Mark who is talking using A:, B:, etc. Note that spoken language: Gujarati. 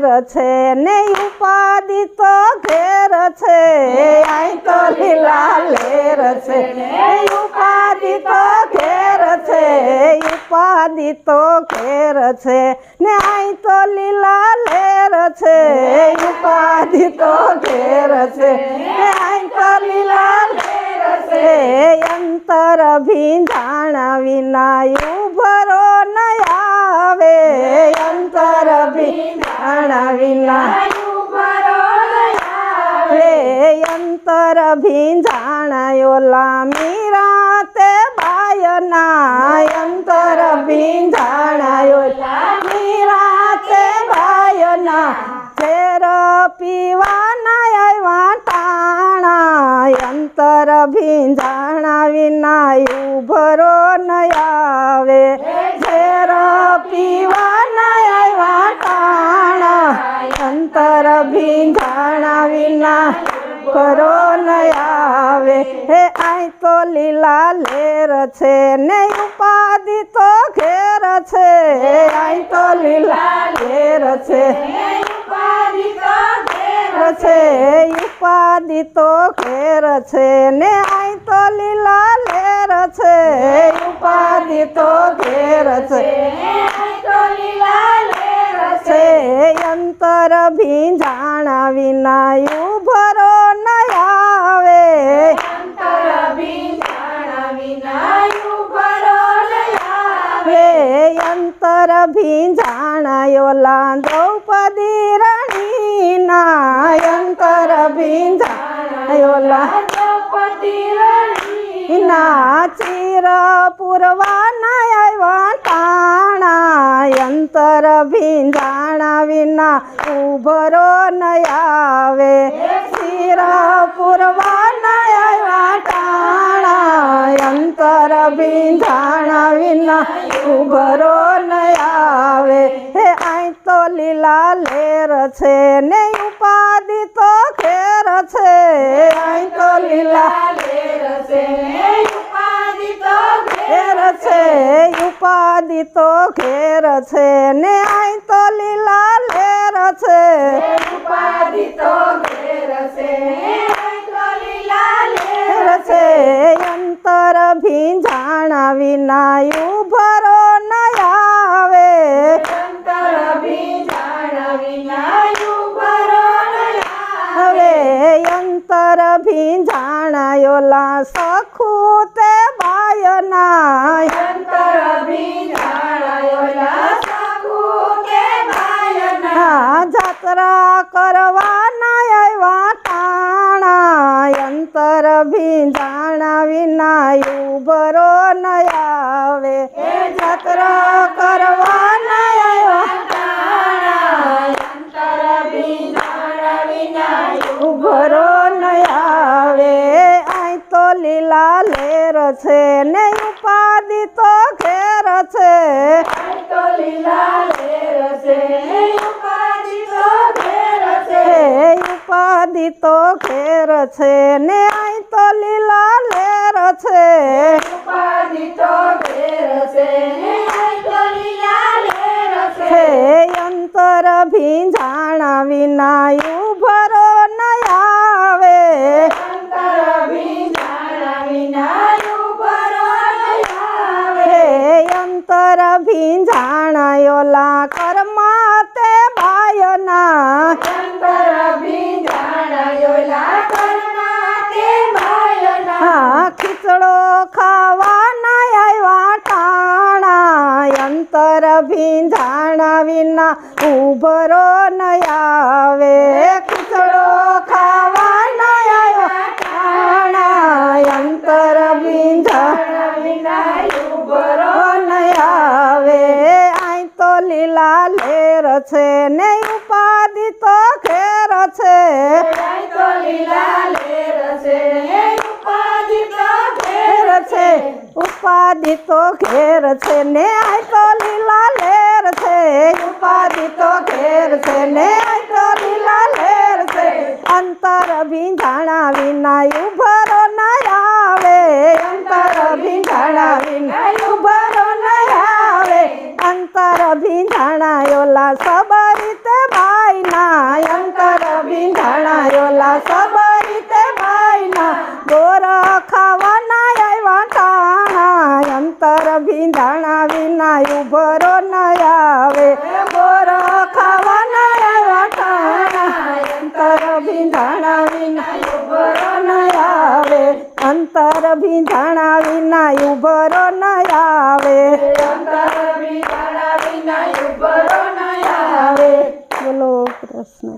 A: ઘેર છે ને ઉપાધિ તો ઘેર છે. અહીં તો લીલા લેર છે ને ઉપાધિ તો ઘેર છે. ઉપાધિ તો ઘેર છે, ને અહીં તો લીલા લેર છે. ઉપાધિ તો ઘેર છે, ને અહીં તો લીલા લેર છે. અંતર ભીંજાણા વિના ઉભરો ન આવે અંતર ભીંજાણા વિના રે અંતર ભીંજાણાયોલા મીરા તે બાયના અંતર ભીંજાણાયોલા મીરા તે બાયના ઝેર પીવાના આવ્યા ટાણા અંતર ભીંજાણા વિના ઉભરો ન આવે ઝેર પીવાના આવ્યા ટાણા અંતર ભીંધાણા વિના કરો આવે. હે આઈ તો લીલા લેર છે, ને ઉપાધિ તો ઘેર છે. આઈ તો લીલા લેર છે છે ઉપાધિ તો ઘેર છે, ને આઈ તો લીલા ભીંજાણા વિના ઉભરો ન આવે. અંતર ભીંજાણાયોલા દ્રૌપદી રણીના અંતર ભીંજાણાયોલા ના ચિર પૂરવાના આવ્યા તાણા, અંતર ભીંજાણા વિના ઉભરો ન આવે. ચિર પૂરવાના આવ્યા તાણા, અંતર ભીંજાણા વિના ઉભરો ન આવે. હે આઈ તો લીલા લેર છે ને ઉપાધિ તો ઘેર છે આઈ તો લીલા ઘેર છે. ઉપાધિ તો ઘેર છે. ને અહીં તો લીલા લેર છે ઘેર છે. અંતર ભીંજાણા વિના ઉભરો ન આવે હવે અંતર ભીંજાણાયોલા સખું તે બાયના હા જાત્રા કરવાના આવ્યા ટાણા અંતર ભીંજાણા વિના ઉભરો ન આવે જાત્રા કરવાના આવ્યા ઉભરો ન આવે આઈ તો લીલા લેર છે ને ઉપાધિ તો ઘેર છે. ઉપાધિ તો ઘેર છે ને અહીં તો લીલા લેર છે હે અંતર ભીંજાણા વિના ઉભરો ન આવે હે અંતર ભીંજાણાયોલા કર્મા તે ભાયના. હા ખીચડો ખાવાના આવ્યા ટાણા. અંતર ભીંજાણા વિના ઉભરો ન આવે. ખીચડો ખાવાના ને ઉપાધિ તો ખેર છે. છે. ઉપાધિ તો ઘેર છે. ને આય તો લીલા લેર છે. ઉપાધિ તો ઘેર છે. ને આય તો લીલા લેર છે. અંતર ભીંજાણા વિના નાયુ ભરો ન આવે. ભોરો ખાવા ન અંતર ભીંધાણા વિના ભરો ન આવે. અંતર ભીંધાણા વિના ઉભરો ન આવે.
B: અંતર ભીંધાણા વિના ઉભરો ન આવે.
A: બોલો કૃષ્ણ